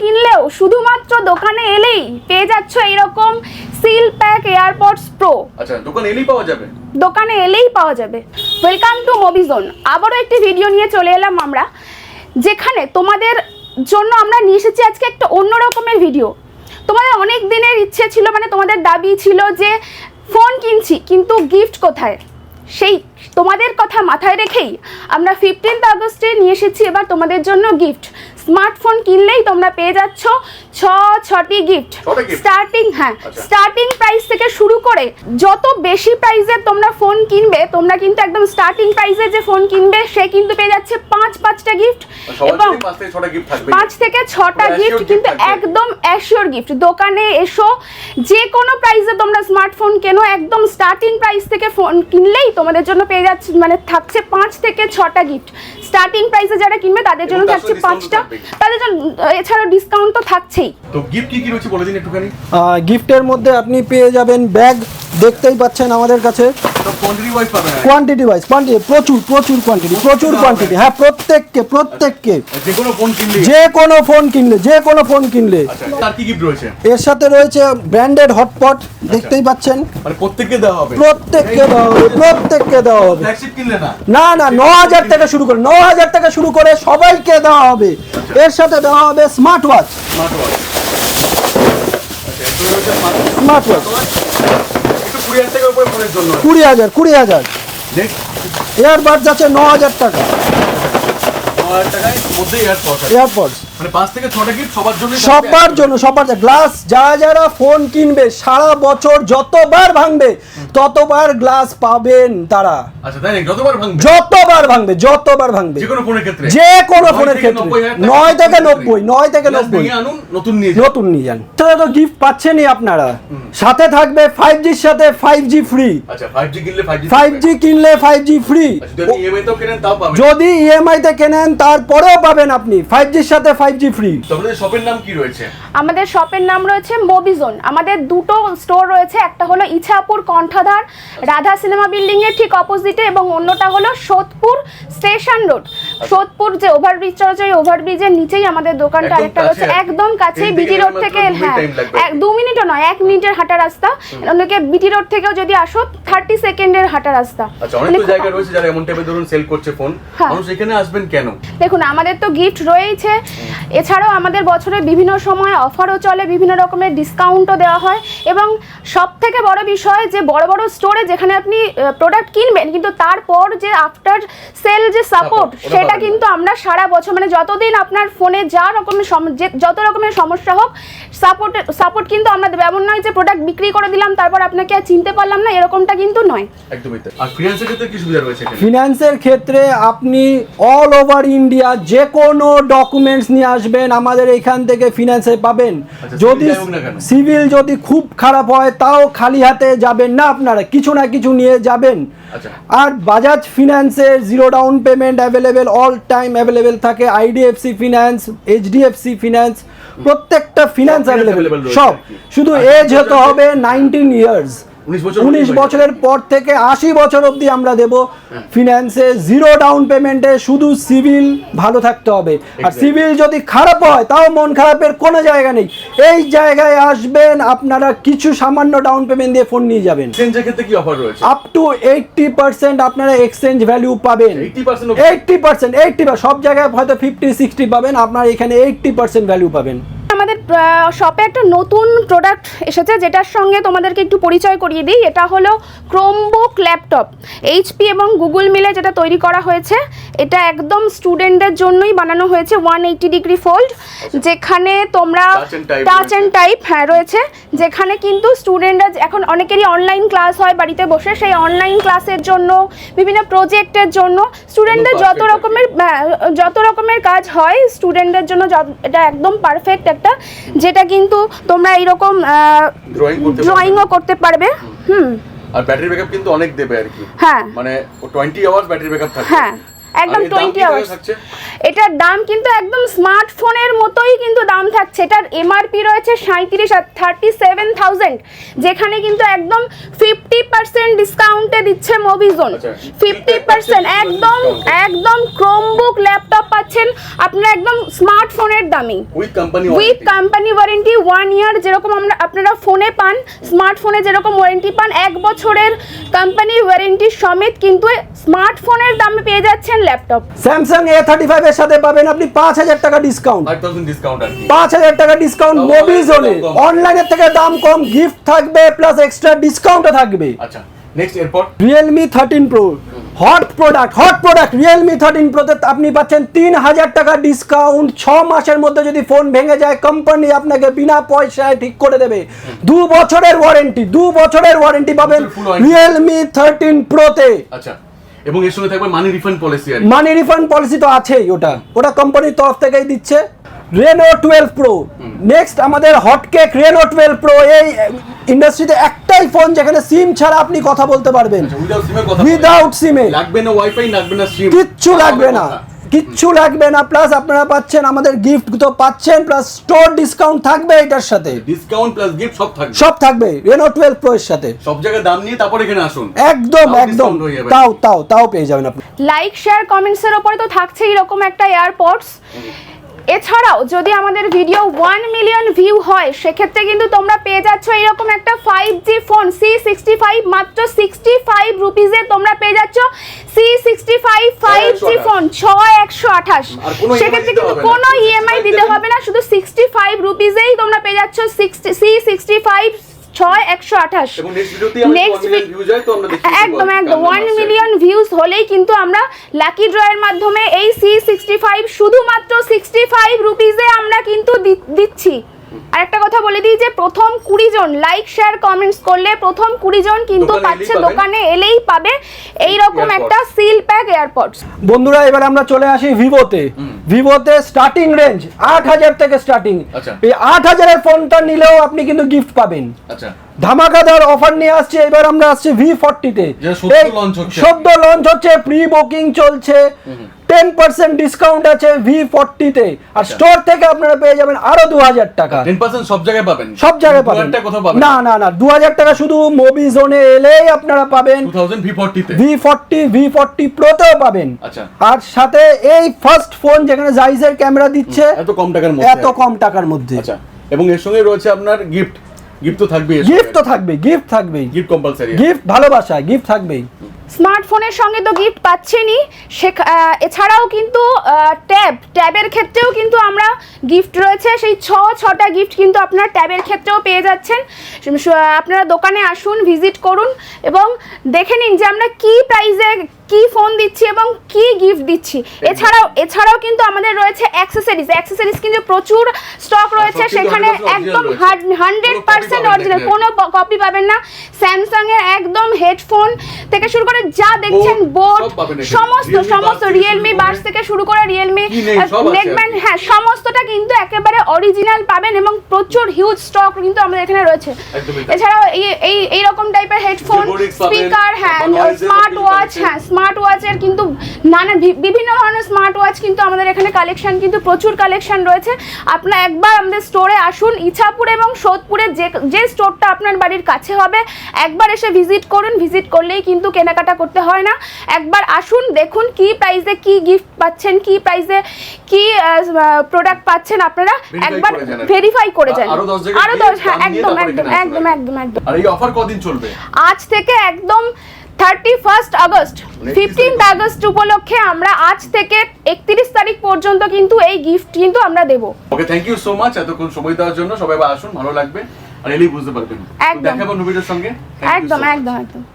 কিনলেও শুধুমাত্র দোকানে এলেই পেয়ে যাচ্ছ এরকম সিল প্যাক এয়ারপডস প্রো আচ্ছা দোকান এলেই পাওয়া যাবে? দোকানে এলেই পাওয়া যাবে। ওয়েলকাম টু মোবিজোন আবারও একটি ভিডিও নিয়ে চলে এলাম আমরা যেখানে তোমাদের জন্য আমরা নিয়ে এসেছি আজকে একটা অন্য রকমের ভিডিও তোমাদের অনেক দিনের ইচ্ছে ছিল মানে তোমাদের দাবি ছিল যে ফোন কিনছি কিন্তু গিফট কোথায়? সেই তোমাদের কথা মাথায় রেখেই আমরা ফিফটিন্থ আগস্টে নিয়ে এসেছি এবার তোমাদের জন্য গিফট স্মার্টফোন কিনলেই তোমরা পেয়ে যাচ্ছ ছ ছটি গিফট স্টার্টিং হ্যাঁ আচ্ছা। স্টার্টিং প্রাইস থেকে শুরু করে যত বেশি প্রাইসের তোমরা ফোন কিনবে তোমরা কিন্তু একদম স্টার্টিং প্রাইসে যে ফোন কিনবে সে কিন্তু পেয়ে যাচ্ছে পাঁচ পাঁচটা গিফট এবং পাঁচ থেকে ছটা গিফট assured কিন্তু একদম অ্যাসিওর গিফট দোকানে এসো যে কোনো প্রাইসে তোমরা স্মার্টফোন কেনো একদম স্টার্টিং প্রাইস থেকে ফোন কিনলেই তোমাদের জন্য পেয়ে যাচ্ছে মানে থাকছে পাঁচ থেকে ছটা গিফট স্টার্টিং প্রাইসে যারা কিনবে তাদের জন্য থাকছে পাঁচটা। তাদের জন্য এছাড়াও ডিসকাউন্ট তো থাকছেই। তো গিফট কি কি রয়েছে বলে দিন একটুখানি। গিফটের মধ্যে আপনি পেয়ে যাবেন ব্যাগ দেখতেই পাচ্ছেন আমাদের কাছে। তো কোয়ান্টিটি ওয়াইজ পাবেন কোয়ান্টিটি প্রচুর প্রচুর কোয়ান্টিটি প্রচুর কোয়ান্টিটি হ্যাঁ প্রত্যেককে প্রত্যেককে। যে কোনো ফোন কিনলে। যে কোনো ফোন কিনলে যে কোনো ফোন কিনলে। আচ্ছা তার কি গিফট রয়েছে? এর সাথে রয়েছে ব্র্যান্ডেড হটপট দেখতেই পাচ্ছেন। মানে প্রত্যেককে দেওয়া হবে? প্রত্যেককে দেওয়া হবে প্রত্যেককে দেওয়া হবে। ফ্ল্যাগশিপ কিনলে না? না না ন হাজার থেকে শুরু করে ন হাজার থেকে শুরু করে সবাইকে দেওয়া হবে। এর সাথে দেওয়া হবে স্মার্ট ওয়াচ স্মার্ট ওয়াচ কুড়ি হাজার কুড়ি হাজার। এয়ারবাডস আছে ন হাজার টাকা ন হাজার টাকায় মধ্যে এয়ারপড এয়ারপডস মানে পাঁচ থেকে ছটা গিফট সবার জন্য সবার জন্য সবার গ্লাস যারা যারা ফোন কিনবে সারা বছর যতবার ভাঙবে ততবার গ্লাস পাবেন তারা। আচ্ছা তাই যতবার ভাঙবে? যতবার ভাঙবে যতবার ভাঙবে। যে কোনো ফোনের ক্ষেত্রে। যে কোনো নয় ফোনের থেকে ক্ষেত্রে। নব্বই নয় থেকে নব্বই নয় থেকে নব্বই। নতুন নিয়ে যান। নতুন নিয়ে যান। তাহলে তো গিফট পাচ্ছেনই আপনারা। সাথে থাকবে ফাইভ জির সাথে ফাইভ জি ফ্রি আচ্ছা ফাইভ জি কিনলে ফাইভ জি কিনলে ফাইভ জি ফ্রি যদি ইএমআই যদি ইএমআই তে কেনেন তারপরেও পাবেন আপনি ফাইভ জির সাথে ফাইভ জি ফ্রি আপনাদের শপের নাম কি রয়েছে? আমাদের শপের নাম রয়েছে মোবিজোন আমাদের দুটো স্টোর রয়েছে একটা হলো ইছাপুর কণ্ঠধার রাধা সিনেমা বিল্ডিং এর ঠিক অপোজিটে এবং অন্যটা হলো সোদপুর স্টেশন রোড সোদপুর যে ওভারব্রিজ চলেছে ওই ওভারব্রিজের নিচেই আমাদের দোকানটা আরেকটা রয়েছে। একদম কাছে ট্রেন বিটি রোড থেকে হ্যাঁ। এক দু মিনিটও নয় এক মিনিটের হাঁটা রাস্তা। অন্যকে বিটি রোড থেকেও যদি আসো থার্টি সেকেন্ডের হাঁটা রাস্তা। আচ্ছা অনেক মানে জায়গা রয়েছে যারা এমন টাইপের ধরুন সেল করছে ফোন হ্যাঁ। মানুষ এখানে আসবেন কেন? দেখুন আমাদের তো গিফট রয়েছে এছাড়াও আমাদের বছরে বিভিন্ন সময় অফারও চলে বিভিন্ন রকমের ডিসকাউন্টও দেওয়া হয়। এবং সব থেকে বড় বিষয় যে বড় বড় স্টোরে যেখানে আপনি প্রোডাক্ট কিনবেন কিন্তু তারপর যে আফটার সেল যে সাপোর্ট সেটা কিন্তু আমরা সারা বছর মানে যতদিন আপনার ফোনে যা রকমের সম- যে- যত রকমের সমস্যা হোক সাপোর্ট সাপোর্ট কিন্তু আমরা দেবো। এমন নয় যে প্রোডাক্ট বিক্রি করে দিলাম তারপর আপনাকে আর চিনতে পারলাম না এরকমটা কিন্তু নয়। একদমই আর ফিনান্সের ক্ষেত্রে কি সুবিধা রয়েছে ফিনান্সের ক্ষেত্রে আপনি অল ওভার ইন্ডিয়া যে কোনো ডকুমেন্টস নিয়ে আসবেন আমাদের এখান থেকে ফিনান্সে পাবেন। আচ্ছা, যদি? সিভিল যদি খুব খারাপ হয় তাও খালি হাতে যাবেন না আপনারা কিছু না কিছু নিয়ে যাবেন। আচ্ছা। আর Bajaj ফিনান্সের zero down payment available all time available থাকে। আইডিএফসি ফিনান্স এইচডিএফসি ফিনান্স প্রত্যেকটা ফিনান্স অ্যাভেলেবেল সব। শুধু এজ হতে হবে নাইনটিন ইয়ার্স 19 বছর উনিশ বছরের পর থেকে আশি বছর অবধি আমরা দেব ফিনান্সে জিরো ডাউন পেমেন্টে শুধু সিভিল ভালো থাকতে হবে। আর সিভিল যদি খারাপ হয় তাও মন খারাপের কোনো জায়গা নেই। এই জায়গায় আসবেন আপনারা কিছু সামান্য ডাউন পেমেন্ট দিয়ে ফোন নিয়ে যাবেন। আপ টু এইটটি পার্সেন্ট আপনারা এক্সচেঞ্জ ভ্যালু পাবেন। 80% অবধি? এইটটি পার্সেন্ট এইটটি সব জায়গায় হয়তো ফিফটি সিক্সটি পাবেন আপনার এখানে এইটটি পার্সেন্ট ভ্যালু পাবেন। শপে একটা নতুন প্রোডাক্ট এসেছে যেটার সঙ্গে তোমাদেরকে একটু পরিচয় করিয়ে দিই। এটা হলো ক্রোমবুক ল্যাপটপ এইচপি এবং গুগল মিলে যেটা তৈরি করা হয়েছে এটা একদম স্টুডেন্টদের জন্যই বানানো হয়েছে ওয়ান এইটি ডিগ্রি ফোল্ড যেখানে তোমরা টাচ অ্যান্ড টাইপ হ্যাঁ রয়েছে। যেখানে কিন্তু স্টুডেন্টরা এখন অনেকেরই অনলাইন ক্লাস হয় বাড়িতে বসে সেই অনলাইন ক্লাসের জন্য বিভিন্ন প্রজেক্টের জন্য স্টুডেন্টদের যত। রকমের হ্যাঁ, যত রকমের কাজ হয় স্টুডেন্টদের জন্য যত- এটা একদম পারফেক্ট একটা যেটা কিন্তু তোমরা এরকম ড্রয়িংও করতে পারবে। হুম। আর ব্যাটারি ব্যাকআপ কিন্তু অনেক দেবে আর কি। হ্যাঁ। মানে 20 আওয়ার্স ব্যাটারি ব্যাকআপ থাকবে। হ্যাঁ একদম আর টোয়েন্টি আওয়ার্স এটার দাম কিন্তু একদম স্মার্টফোনের মতোই কিন্তু দাম থাকছে। এটার এমআরপি রয়েছে সাঁত্রিশ থার্টি সেভেন থাউজেন্ড যেখানে কিন্তু একদম ফিফটি পার্সেন্ট ডিসকাউন্টে দিচ্ছে মুভিজোন আচ্ছা, ফিফটি 50% পার্সেন্ট একদম। একদম ক্রোমবুক ল্যাপটপ পাচ্ছেন। আপনারা একদম স্মার্টফোনের দামি। With company with company warranty one year যেরকম আমরা আপনারা ফোনে পান স্মার্টফোনে যেরকম ওয়ারেন্টি পান এক বছরের কোম্পানি ওয়ারেন্টি সমেত কিন্তু স্মার্টফোনের দামে পেয়ে যাচ্ছেন laptop. Samsung A thirty five এর সাথে পাবেন আপনি পাঁচ হাজার টাকা ডিসকাউন্ট ফাইভ থাউজেন্ড ডিসকাউন্ট আর কি। পাঁচ হাজার টাকা ডিসকাউন্ট তাও মোবি online জোনে থেকে অনলাইনের থেকে দাম কম গিফট থাকবে প্লাস এক্সট্রা ডিসকাউন্টও থাকবে। আচ্ছা নেক্সট এরপর? Realme thirteen pro hot product hot product Realme thirteen প্রোতে আপনি পাচ্ছেন তিন হাজার টাকা ডিসকাউন্ট ছ মাসের মধ্যে যদি ফোন ভেঙে যায় কোম্পানি আপনাকে বিনা পয়সায় ঠিক করে দেবে। দু বছরের ওয়ারেন্টি দু বছরের ওয়ারেন্টি পাবেন। রিয়েলমি থার্টিন প্রোতে আচ্ছা এবং এর সঙ্গে থাকবে মানি রিফান্ড পলিসি আর মানি রিফান্ড পলিসি তো আছেই ওটা। ওটা কোম্পানির তরফ থেকেই দিচ্ছে। রেনো টুয়েলভ প্রো নেক্সট আমাদের হটকেক রেনো টুয়েলভ প্রো এই ইন্ডাস্ট্রিতে একটাই ফোন যেখানে সিম ছাড়া আপনি কথা বলতে পারবেন। আচ্ছা উইদাউট উইদাউট সিমে লাগবে না ওয়াইফাই লাগবে না সিম কিচ্ছু লাগবে না। কিচ্ছু লাগবে না প্লাস আপনারা পাচ্ছেন আমাদের গিফট তো পাচ্ছেন প্লাস স্টোর ডিসকাউন্ট থাকবে এটার সাথে। ডিসকাউন্ট প্লাস গিফট সব থাকবে। সব থাকবে রেনো টুয়েলভ প্রো এর সাথে। সব জায়গায় দাম নিয়ে তারপর এখানে আসুন। একদম একদম। তাও তাও তাও পেয়ে যাবেন আপনি। লাইক শেয়ার কমেন্টস এর উপরে তো থাকছেই এরকম একটা এয়ারপডস এছাড়াও যদি আমাদের ভিডিও ওয়ান মিলিয়ন ভিউ হয় সেক্ষেত্রে কিন্তু তোমরা পেয়ে যাচ্ছ এরকম একটা five G phone C sixty five মাত্র সিক্সটি ফাইভ রুপিজে তোমরা পেয়ে যাচ্ছ C sixty five five G phone ছয় একশো আঠাশ EMI সেক্ষেত্রে কিন্তু। কোনো ইএমআই দিতে হবে না শুধু সিক্সটি ফাইভ রুপিজেই তোমরা পেয়ে যাচ্ছ সিক্সটি সি সিক্সটি ফাইভ ছয় একশো আঠাশ। এবং নেক্সট ভিডিওতে আমরা Next 1 মিলিয়ন vi- ভিউ যায় তো আমরা দেখি একদম একদম ওয়ান মিলিয়ন ভিউজ হলেই কিন্তু আমরা লাকি ড্রয়ের মাধ্যমে এই সি সিক্সটি ফাইভ শুধুমাত্র সিক্সটি ফাইভ রুপিজে আমরা কিন্তু দিচ্ছি। আর একটা কথা বলে দিই যে প্রথম কুড়ি জন লাইক শেয়ার কমেন্টস করলে প্রথম কুড়ি জন কিন্তু দোকানে পাচ্ছে দোকানে এলেই পাবে। এইরকম Airpods। একটা সিল প্যাক এয়ারপডস বন্ধুরা এবার আমরা চলে আসি ভিভোতে ভিভোতে স্টার্টিং রেঞ্জ আট হাজার থেকে স্টার্টিং আচ্ছা। এই আট হাজারের ফোনটা নিলেও আপনি কিন্তু গিফট পাবেন। আচ্ছা। ধামাকাদার অফার নিয়ে আসছে এবার আমরা আসছি ভি ফর্টিতে সদ্য লঞ্চ হচ্ছে। প্রি বুকিং চলছে। টেন পার্সেন্ট ডিসকাউন্ট আছে ভি ফোরটিতে আর আচ্ছা। স্টোর থেকে আপনারা পেয়ে যাবেন আরও দু হাজার টাকা 10% সব জায়গায় পাবেন। সব জায়গায় পাবেন। না না না দু হাজার টাকা শুধু মুভি জোনে এলেই আপনারা পাবেন। 2000 V40 V forty V forty প্রোতেও পাবেন। আচ্ছা। আর সাথে এই ফার্স্ট ফোন যেখানে জাইজের ক্যামেরা দিচ্ছে এত কম টাকার মধ্যে। এত কম টাকার মধ্যে। আচ্ছা এবং এর সঙ্গে রয়েছে আপনার গিফট গিফট তো থাকবে গিফট তো থাকবে গিফট থাকবেই। গিফট কম্পালসারি গিফট ভালোবাসা গিফট থাকবেই। স্মার্টফোনের সঙ্গে তো গিফট পাচ্ছেনই। সে এছাড়াও কিন্তু ট্যাব ট্যাবের ক্ষেত্রেও কিন্তু আমরা গিফট রয়েছে। সেই ছ, ছটা গিফট কিন্তু আপনার ট্যাবের ক্ষেত্রেও পেয়ে যাচ্ছেন। আপনারা দোকানে আসুন ভিজিট করুন এবং দেখে নিন যে আমরা কী প্রাইজে কি ফোন দিচ্ছি এবং কি গিফট দিচ্ছি। এছাড়াও এছাড়াও কিন্তু আমাদের রয়েছে অ্যাক্সেসরিজ অ্যাক্সেসরিজ কিন্তু প্রচুর স্টক রয়েছে। সেখানে একদম। Hundred percent original. কোনো কপি পাবেন না স্যামসাং এর একদম হেডফোন থেকে শুরু করে যা দেখছেন এখানে। সমস্ত সমস্ত রিয়েলমি বার্স থেকে শুরু করে রিয়েলমি নেকব্যান্ড হ্যাঁ সমস্তটা কিন্তু একেবারে অরিজিনাল পাবেন এবং প্রচুর হিউজ স্টক কিন্তু আমাদের এখানে রয়েছে। এছাড়াও এই এই রকম টাইপের হেডফোন স্পিকার হ্যাঁ স্মার্ট ওয়াচ হ্যাঁ স্মার্ট ওয়াচের কিন্তু নানা বিভিন্ন ধরনের স্মার্ট ওয়াচ কিন্তু আমাদের এখানে কালেকশন কিন্তু প্রচুর কালেকশন রয়েছে। আপনারা একবার আমাদের স্টোরে আসুন ইছাপুর এবং সোদপুরে যে যে স্টোরটা আপনার বাড়ির কাছে হবে একবার এসে ভিজিট করুন। ভিজিট করলেই কিন্তু কেনাকাটা করতে হয় না। একবার আসুন দেখুন কি প্রাইসে কি গিফট পাচ্ছেন কি প্রাইসে কি প্রোডাক্ট পাচ্ছেন আপনারা। একবার। ভেরিফাই করে যান আরও দশ হ্যাঁ একদম একদম একদম একদম একদম। আর এই অফার কদিন চলবে? আজ থেকে একদম thirty first August 31 fifteenth August উপলক্ষে আমরা আজ থেকে একত্রিশ তারিখ পর্যন্ত কিন্তু এই গিফট কিন্তু আমরা দেবো। Okay thank you so much এতক্ষণ সময় দেওয়ার জন্য। সবাই আসুন ভালো লাগবে। আর এলেই বুঝতে পারবেন। একদম। দেখাবো নবীদের সঙ্গে। একদম একদম একদম।